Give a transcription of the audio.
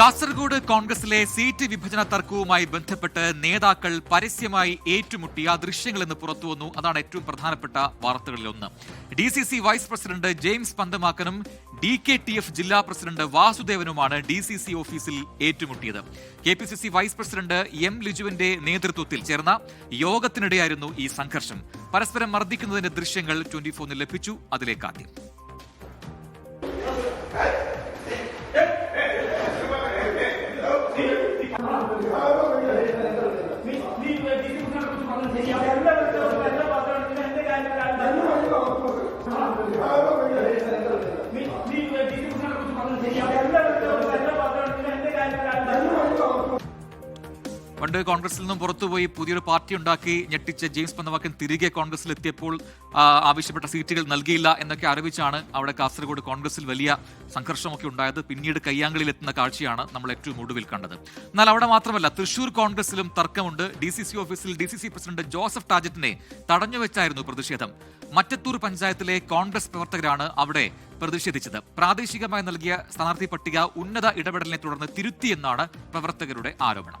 കാസർഗോഡ് കോൺഗ്രസിലെ സീറ്റ് വിഭജന തർക്കവുമായി ബന്ധപ്പെട്ട് നേതാക്കൾ പരസ്യമായി ഏറ്റുമുട്ടിയ ദൃശ്യങ്ങൾ ഇന്ന് പുറത്തുവന്നു അതാണ് ഏറ്റവും പ്രധാനപ്പെട്ട വാർത്തകളിലൊന്ന് D C C vice president James പന്തമാക്കനും D K T F ജില്ലാ പ്രസിഡന്റ് വാസുദേവനുമാണ് ഡി സി സി ഓഫീസിൽ ഏറ്റുമുട്ടിയത്. K P C C vice president M ലിജുവിന്റെ നേതൃത്വത്തിൽ ചേർന്ന യോഗത്തിനിടെയായിരുന്നു ഈ സംഘർഷം. പരസ്പരം മർദ്ദിക്കുന്നതിന്റെ ദൃശ്യങ്ങൾ ട്വന്റി ഫോറിന് ലഭിച്ചു. അതിലേക്ക് ആദ്യം പണ്ട് കോൺഗ്രസിൽ നിന്നും പുറത്തുപോയി പുതിയൊരു പാർട്ടി ഉണ്ടാക്കി ഞെട്ടിച്ച ജെയിംസ് പന്തവാക്കൻ തിരികെ കോൺഗ്രസിൽ എത്തിയപ്പോൾ ആവശ്യപ്പെട്ട സീറ്റുകൾ നൽകിയില്ല എന്നൊക്കെ ആരോപിച്ചാണ് അവിടെ കാസർഗോഡ് കോൺഗ്രസിൽ വലിയ സംഘർഷമൊക്കെ ഉണ്ടായത്. പിന്നീട് കയ്യാങ്കളിയിൽ എത്തുന്ന കാഴ്ചയാണ് നമ്മൾ ഏറ്റവും ഒടുവിൽ കണ്ടത്. എന്നാൽ അവിടെ മാത്രമല്ല തൃശൂർ കോൺഗ്രസിലും തർക്കമുണ്ട്. ഡി സി സി ഓഫീസിൽ D C C president Joseph ടാജറ്റിനെ തടഞ്ഞുവെച്ചായിരുന്നു പ്രതിഷേധം. മറ്റത്തൂർ പഞ്ചായത്തിലെ കോൺഗ്രസ് പ്രവർത്തകരാണ് അവിടെ പ്രതിഷേധിച്ചത്. പ്രാദേശികമായി നൽകിയ സ്ഥാനാർത്ഥി പട്ടിക ഉന്നത ഇടപെടലിനെ തുടർന്ന് തിരുത്തിയെന്നാണ് പ്രവർത്തകരുടെ ആരോപണം.